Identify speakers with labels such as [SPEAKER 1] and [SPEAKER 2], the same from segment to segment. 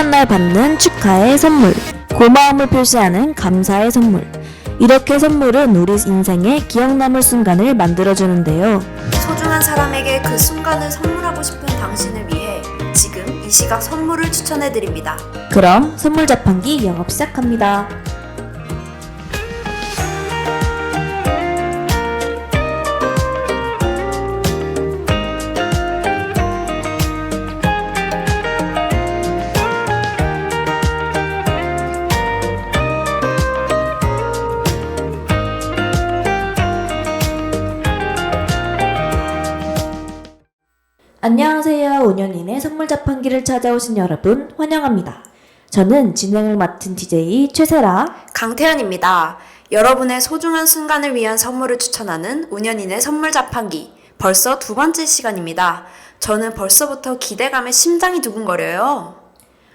[SPEAKER 1] 특별한 날 받는 축하의 선물, 고마움을 표시하는 감사의 선물. 이렇게 선물은 우리 인생에 기억 남을 순간을 만들어주는데요.
[SPEAKER 2] 소중한 사람에게 그 순간을 선물하고 싶은 당신을 위해 지금 이 시각 선물을 추천해 드립니다.
[SPEAKER 1] 그럼 선물 자판기 영업 시작합니다. 자판기를 찾아오신 여러분 환영합니다. 저는 진행을 맡은 DJ 최세라.
[SPEAKER 2] 강태현입니다. 여러분의 소중한 순간을 위한 선물을 추천하는 운현인의 선물 자판기. 벌써 두 번째 시간입니다. 저는 벌써부터 기대감에 심장이 두근거려요.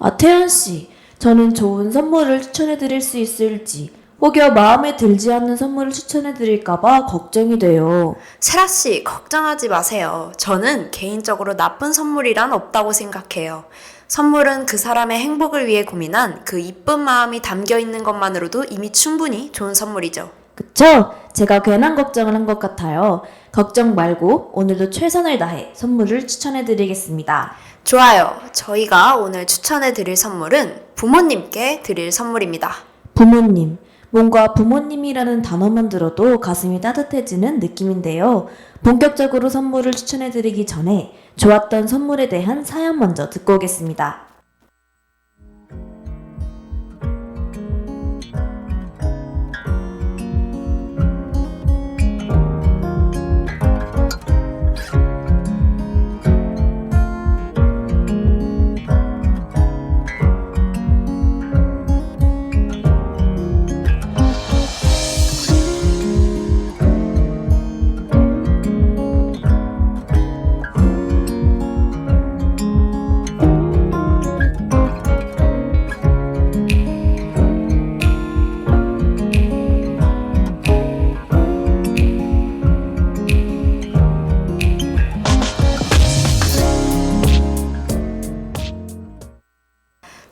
[SPEAKER 1] 아, 태연 씨. 저는 좋은 선물을 추천해 드릴 수 있을지, 혹여 마음에 들지 않는 선물을 추천해 드릴까봐 걱정이 돼요.
[SPEAKER 2] 세라 씨, 걱정하지 마세요. 저는 개인적으로 나쁜 선물이란 없다고 생각해요. 선물은 그 사람의 행복을 위해 고민한 그 이쁜 마음이 담겨 있는 것만으로도 이미 충분히 좋은 선물이죠.
[SPEAKER 1] 그쵸? 제가 괜한 걱정을 한 것 같아요. 걱정 말고 오늘도 최선을 다해 선물을 추천해 드리겠습니다.
[SPEAKER 2] 좋아요. 저희가 오늘 추천해 드릴 선물은 부모님께 드릴 선물입니다.
[SPEAKER 1] 부모님. 뭔가 부모님이라는 단어만 들어도 가슴이 따뜻해지는 느낌인데요. 본격적으로 선물을 추천해 드리기 전에 좋았던 선물에 대한 사연 먼저 듣고 오겠습니다.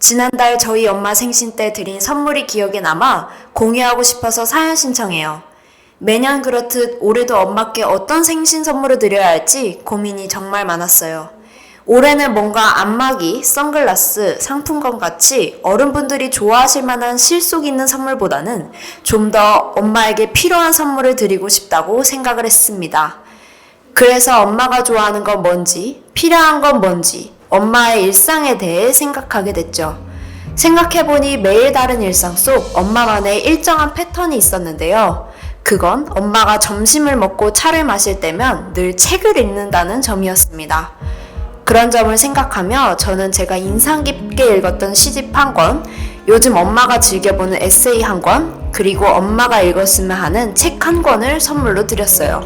[SPEAKER 2] 지난달 저희 엄마 생신 때 드린 선물이 기억에 남아 공유하고 싶어서 사연 신청해요. 매년 그렇듯 올해도 엄마께 어떤 생신 선물을 드려야 할지 고민이 정말 많았어요. 올해는 뭔가 안마기, 선글라스, 상품권 같이 어른분들이 좋아하실 만한 실속 있는 선물보다는 좀 더 엄마에게 필요한 선물을 드리고 싶다고 생각을 했습니다. 그래서 엄마가 좋아하는 건 뭔지, 필요한 건 뭔지, 엄마의 일상에 대해 생각하게 됐죠. 생각해보니 매일 다른 일상 속 엄마만의 일정한 패턴이 있었는데요. 그건 엄마가 점심을 먹고 차를 마실 때면 늘 책을 읽는다는 점이었습니다. 그런 점을 생각하며 저는 제가 인상 깊게 읽었던 시집 한 권, 요즘 엄마가 즐겨보는 에세이 한 권, 그리고 엄마가 읽었으면 하는 책 한 권을 선물로 드렸어요.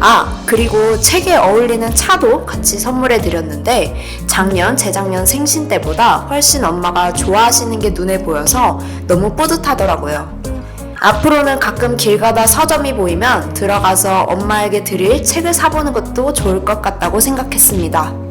[SPEAKER 2] 아, 그리고 책에 어울리는 차도 같이 선물해 드렸는데 작년, 재작년 생신 때보다 훨씬 엄마가 좋아하시는 게 눈에 보여서 너무 뿌듯하더라고요. 앞으로는 가끔 길 가다 서점이 보이면 들어가서 엄마에게 드릴 책을 사보는 것도 좋을 것 같다고 생각했습니다.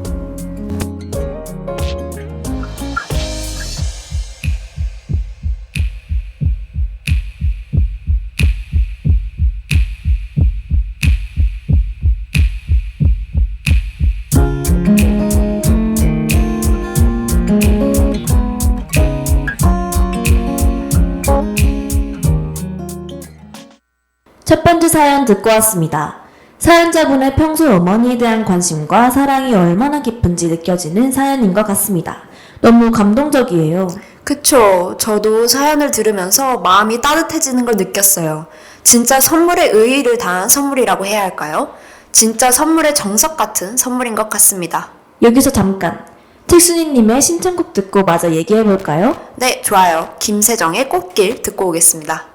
[SPEAKER 1] 사연 듣고 왔습니다. 사연자분의 평소 어머니에 대한 관심과 사랑이 얼마나 깊은지 느껴지는 사연인 것 같습니다. 너무 감동적이에요.
[SPEAKER 2] 그쵸. 저도 사연을 들으면서 마음이 따뜻해지는 걸 느꼈어요. 진짜 선물에 의의를 다한 선물이라고 해야 할까요? 진짜 선물의 정석 같은 선물인 것 같습니다.
[SPEAKER 1] 여기서 잠깐. 틱순이님의 신청곡 듣고 마저 얘기해볼까요?
[SPEAKER 2] 네, 좋아요. 김세정의 꽃길 듣고 오겠습니다.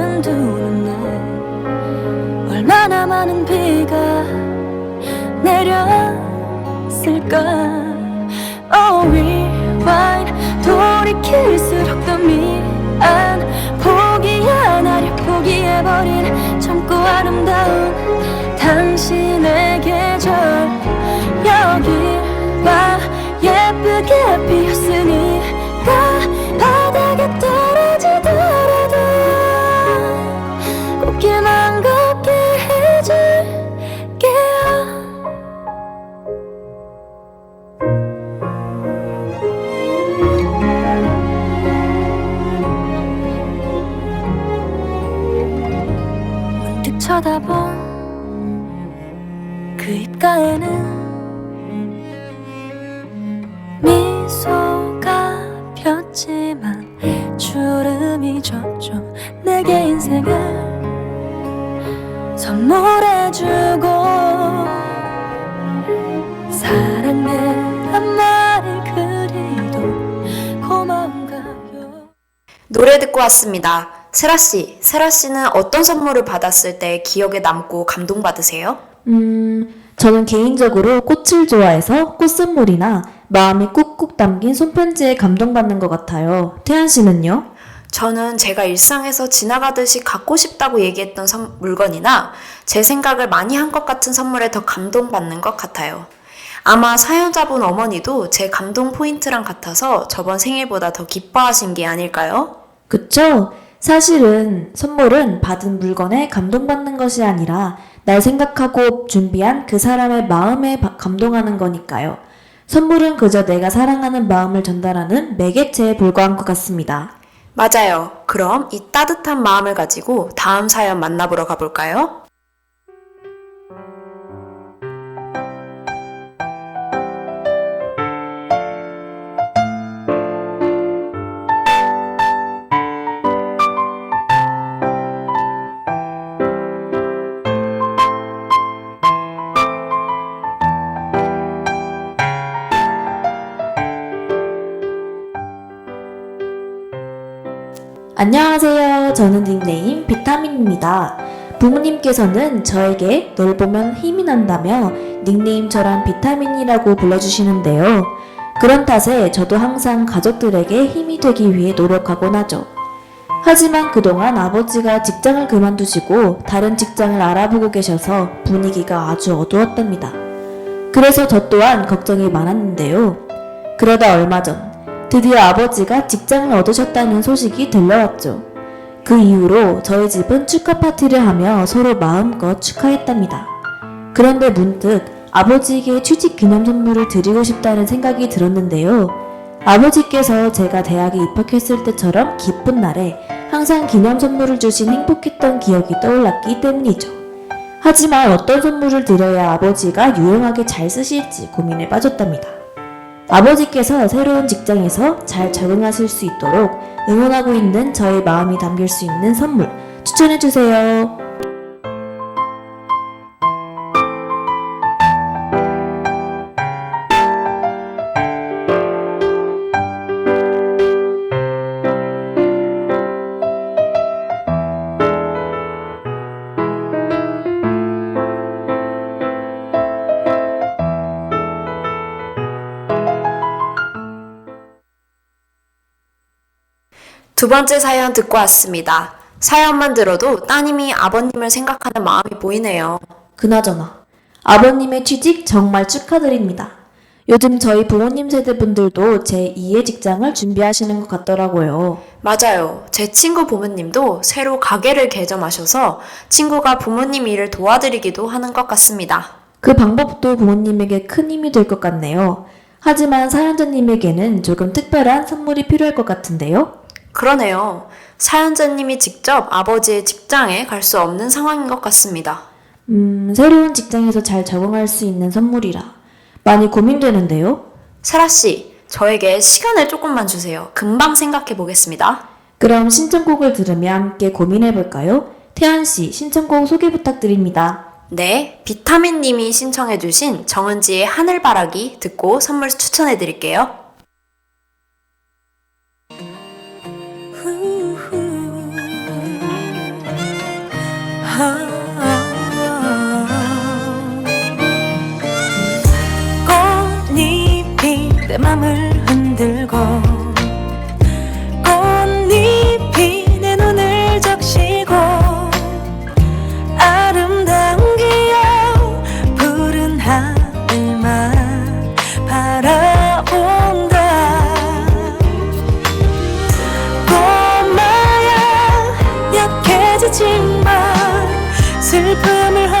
[SPEAKER 3] 두 눈에 얼마나 많은 비가 내렸을까? Oh rewind 돌이킬 수 주름이 졌죠 내게 인생을 선물해주고 사랑해란 말을 그리도 고마운가요
[SPEAKER 2] 노래 듣고 왔습니다. 세라 씨, 세라 씨는 어떤 선물을 받았을 때 기억에 남고 감동받으세요?
[SPEAKER 1] 음, 저는 개인적으로 꽃을 좋아해서 꽃 선물이나 마음이 꾹꾹 담긴 손편지에 감동받는 것 같아요. 태연 씨는요?
[SPEAKER 2] 저는 제가 일상에서 지나가듯이 갖고 싶다고 얘기했던 선- 물건이나 제 생각을 많이 한 것 같은 선물에 더 감동받는 것 같아요. 아마 사연자분 어머니도 제 감동 포인트랑 같아서 저번 생일보다 더 기뻐하신 게 아닐까요?
[SPEAKER 1] 그쵸? 사실은 선물은 받은 물건에 감동받는 것이 아니라 날 생각하고 준비한 그 사람의 마음에 바- 감동하는 거니까요. 선물은 그저 내가 사랑하는 마음을 전달하는 매개체에 불과한 것 같습니다.
[SPEAKER 2] 맞아요. 그럼 이 따뜻한 마음을 가지고 다음 사연 만나보러 가볼까요?
[SPEAKER 1] 안녕하세요. 저는 닉네임 비타민입니다. 부모님께서는 저에게 널 보면 힘이 난다며 닉네임처럼 비타민이라고 불러주시는데요. 그런 탓에 저도 항상 가족들에게 힘이 되기 위해 노력하곤 하죠. 하지만 그동안 아버지가 직장을 그만두시고 다른 직장을 알아보고 계셔서 분위기가 아주 어두웠답니다. 그래서 저 또한 걱정이 많았는데요. 그러다 얼마 전 드디어 아버지가 직장을 얻으셨다는 소식이 들려왔죠. 그 이후로 저희 집은 축하 파티를 하며 서로 마음껏 축하했답니다. 그런데 문득 아버지에게 취직 기념 선물을 드리고 싶다는 생각이 들었는데요. 아버지께서 제가 대학에 입학했을 때처럼 기쁜 날에 항상 기념 선물을 주신 행복했던 기억이 떠올랐기 때문이죠. 하지만 어떤 선물을 드려야 아버지가 유용하게 잘 쓰실지 고민에 빠졌답니다. 아버지께서 새로운 직장에서 잘 적응하실 수 있도록 응원하고 있는 저의 마음이 담길 수 있는 선물 추천해주세요.
[SPEAKER 2] 두 번째 사연 듣고 왔습니다. 사연만 들어도 따님이 아버님을 생각하는 마음이 보이네요.
[SPEAKER 1] 그나저나 아버님의 취직 정말 축하드립니다. 요즘 저희 부모님 세대분들도 제 2의 직장을 준비하시는 것 같더라고요.
[SPEAKER 2] 맞아요. 제 친구 부모님도 새로 가게를 개점하셔서 친구가 부모님 일을 도와드리기도 하는 것 같습니다.
[SPEAKER 1] 그 방법도 부모님에게 큰 힘이 될 것 같네요. 하지만 사연자님에게는 조금 특별한 선물이 필요할 것 같은데요?
[SPEAKER 2] 그러네요. 사연자님이 직접 아버지의 직장에 갈 수 없는 상황인 것 같습니다.
[SPEAKER 1] 음, 새로운 직장에서 잘 적응할 수 있는 선물이라 많이 고민되는데요.
[SPEAKER 2] 설아 씨, 저에게 시간을 조금만 주세요. 금방 생각해 보겠습니다.
[SPEAKER 1] 그럼 신청곡을 들으며 함께 고민해 볼까요? 태연 씨, 신청곡 소개 부탁드립니다.
[SPEAKER 2] 네, 비타민님이 신청해주신 정은지의 하늘바라기 듣고 선물 추천해 드릴게요.
[SPEAKER 3] 내 맘을 흔들고 꽃잎이 내 눈을 적시고 아름다운 기억 푸른 하늘만 바라본다. 꼬마야 약해지지만 슬픔을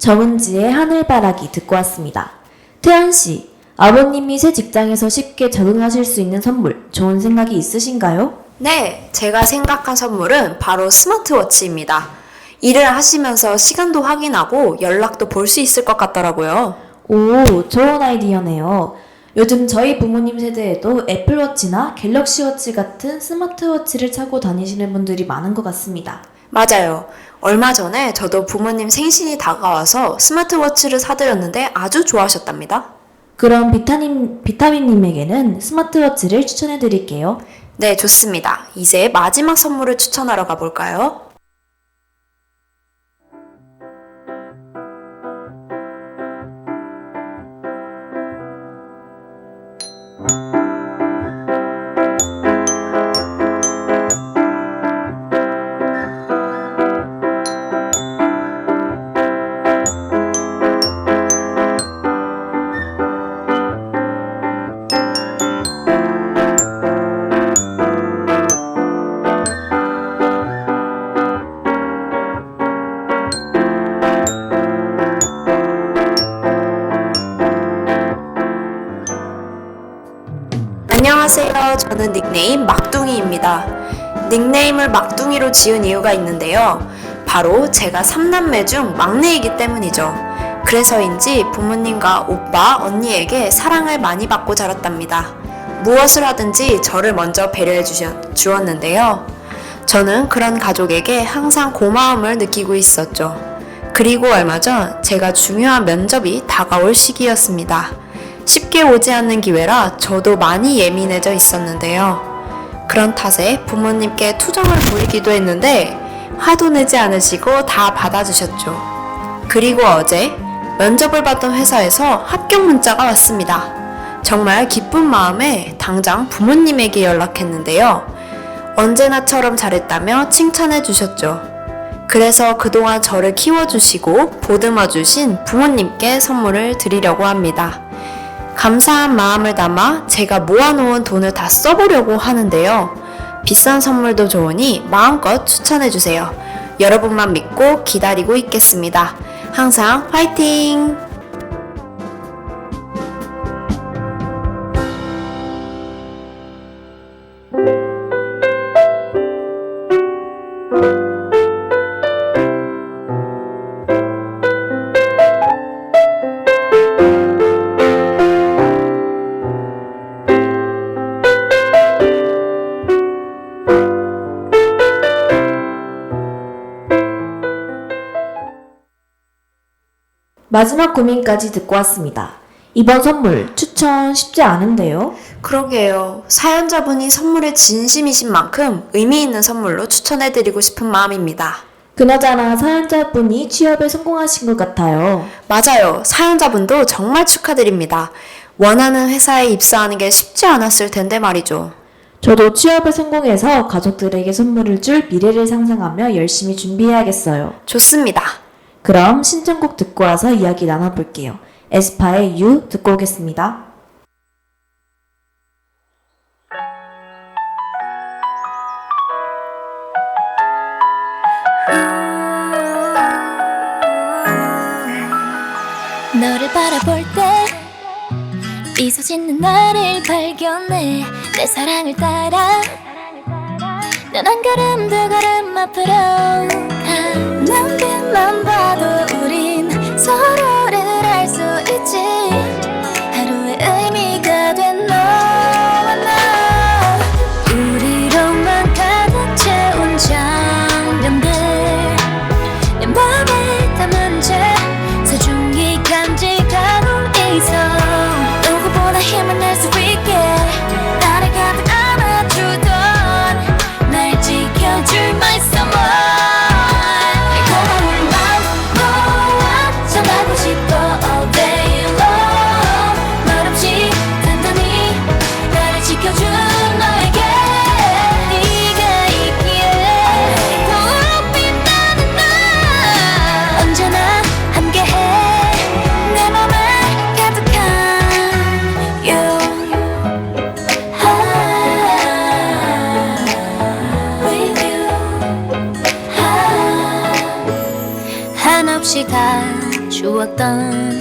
[SPEAKER 1] 정은지의 하늘바라기 듣고 왔습니다. 태연 씨, 아버님이 새 직장에서 쉽게 적응하실 수 있는 선물 좋은 생각이 있으신가요?
[SPEAKER 2] 네, 제가 생각한 선물은 바로 스마트워치입니다. 일을 하시면서 시간도 확인하고 연락도 볼 수 있을 것 같더라고요.
[SPEAKER 1] 오, 좋은 아이디어네요. 요즘 저희 부모님 세대에도 애플워치나 갤럭시워치 같은 스마트워치를 차고 다니시는 분들이 많은 것 같습니다.
[SPEAKER 2] 맞아요. 얼마 전에 저도 부모님 생신이 다가와서 스마트워치를 사드렸는데 아주 좋아하셨답니다.
[SPEAKER 1] 그럼 비타민, 비타민님에게는 스마트워치를 추천해 드릴게요.
[SPEAKER 2] 네, 좋습니다. 이제 마지막 선물을 추천하러 가볼까요? 안녕하세요. 저는 닉네임 막둥이입니다. 닉네임을 막둥이로 지은 이유가 있는데요. 바로 제가 3남매 중 막내이기 때문이죠. 그래서인지 부모님과 오빠, 언니에게 사랑을 많이 받고 자랐답니다. 무엇을 하든지 저를 먼저 배려해 주셨, 주었는데요. 저는 그런 가족에게 항상 고마움을 느끼고 있었죠. 그리고 얼마 전 제가 중요한 면접이 다가올 시기였습니다. 쉽게 오지 않는 기회라 저도 많이 예민해져 있었는데요. 그런 탓에 부모님께 투정을 부리기도 했는데 화도 내지 않으시고 다 받아주셨죠. 그리고 어제 면접을 봤던 회사에서 합격 문자가 왔습니다. 정말 기쁜 마음에 당장 부모님에게 연락했는데요. 언제나처럼 잘했다며 칭찬해 주셨죠. 그래서 그동안 저를 키워주시고 보듬어 주신 부모님께 선물을 드리려고 합니다. 감사한 마음을 담아 제가 모아놓은 돈을 다 써보려고 하는데요. 비싼 선물도 좋으니 마음껏 추천해주세요. 여러분만 믿고 기다리고 있겠습니다. 항상 화이팅!
[SPEAKER 1] 마지막 고민까지 듣고 왔습니다. 이번 선물 추천 쉽지 않은데요.
[SPEAKER 2] 그러게요. 사연자분이 선물에 진심이신 만큼 의미 있는 선물로 추천해드리고 싶은 마음입니다.
[SPEAKER 1] 그나저나 사연자분이 취업에 성공하신 것 같아요.
[SPEAKER 2] 맞아요. 사연자분도 정말 축하드립니다. 원하는 회사에 입사하는 게 쉽지 않았을 텐데 말이죠.
[SPEAKER 1] 저도 취업에 성공해서 가족들에게 선물을 줄 미래를 상상하며 열심히 준비해야겠어요.
[SPEAKER 2] 좋습니다.
[SPEAKER 1] 그럼 신청곡 듣고 와서 이야기 나눠볼게요. 에스파의 유 듣고 오겠습니다.
[SPEAKER 3] 너를 바라볼 때 미소 짓는 나를 발견해 내 사랑을 따라 난 한 걸음 두 걸음 앞으로 가 눈빛만 봐도 우린 서로를 알 수 있지 가주었던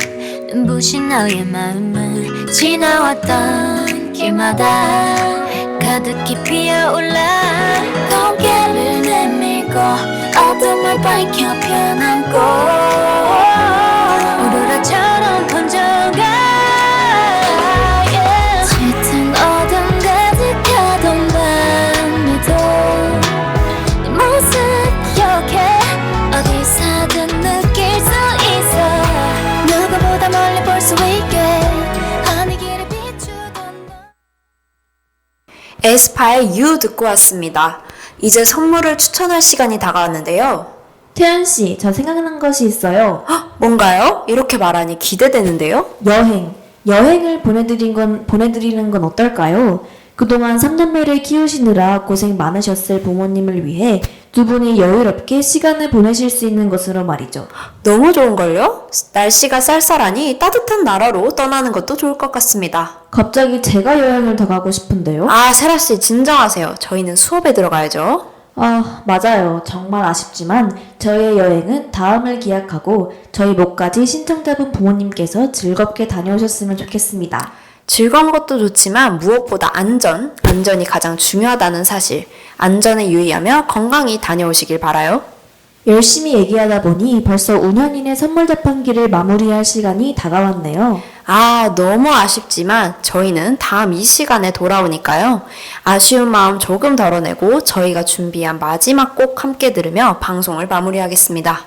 [SPEAKER 3] 눈부신 너의 마음은 지나왔던 길마다 가득히 피어올라 고개를 내밀고 어둠을 밝혀 편안고 오로라처럼
[SPEAKER 2] 에스파의 유 듣고 왔습니다. 이제 선물을 추천할 시간이 다가왔는데요.
[SPEAKER 1] 태연 씨, 저 생각난 것이 있어요.
[SPEAKER 2] 헉, 뭔가요? 이렇게 말하니 기대되는데요?
[SPEAKER 1] 여행. 여행을 보내드린 건, 보내드리는 건 어떨까요? 그동안 3남매를 키우시느라 고생 많으셨을 부모님을 위해 두 분이 여유롭게 시간을 보내실 수 있는 것으로 말이죠.
[SPEAKER 2] 너무 좋은걸요? 날씨가 쌀쌀하니 따뜻한 나라로 떠나는 것도 좋을 것 같습니다.
[SPEAKER 1] 갑자기 제가 여행을 더 가고 싶은데요?
[SPEAKER 2] 아, 세라씨, 진정하세요. 저희는 수업에 들어가야죠.
[SPEAKER 1] 아, 맞아요. 정말 아쉽지만 저희의 여행은 다음을 기약하고 저희 목까지 신청자분 부모님께서 즐겁게 다녀오셨으면 좋겠습니다.
[SPEAKER 2] 즐거운 것도 좋지만 무엇보다 안전, 안전이 가장 중요하다는 사실. 안전에 유의하며 건강히 다녀오시길 바라요.
[SPEAKER 1] 열심히 얘기하다 보니 벌써 5년인의 선물 자판기를 마무리할 시간이 다가왔네요.
[SPEAKER 2] 아, 너무 아쉽지만 저희는 다음 이 시간에 돌아오니까요. 아쉬운 마음 조금 덜어내고 저희가 준비한 마지막 곡 함께 들으며 방송을 마무리하겠습니다.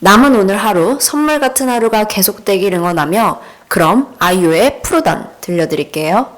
[SPEAKER 2] 남은 오늘 하루 선물 같은 하루가 계속되길 응원하며 그럼 아이유의 푸르던 들려드릴게요.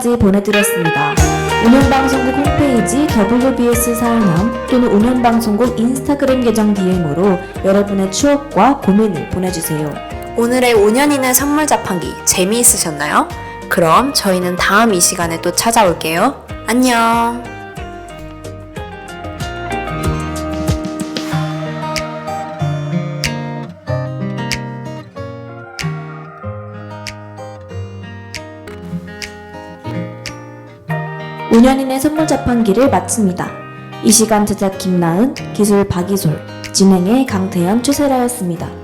[SPEAKER 1] 곡까지 보내드렸습니다. 운영방송국 홈페이지 WBS 사연함 또는 운영방송국 인스타그램 계정 DM으로 여러분의 추억과 고민을 보내주세요.
[SPEAKER 2] 오늘의 5년이네 선물 자판기 재미있으셨나요? 그럼 저희는 다음 이 시간에 또 찾아올게요. 안녕.
[SPEAKER 1] 오 5년인의 선물 자판기를 마칩니다. 이 시간 제작 김나은, 기술 박이솔, 진행의 강태현, 최세라였습니다.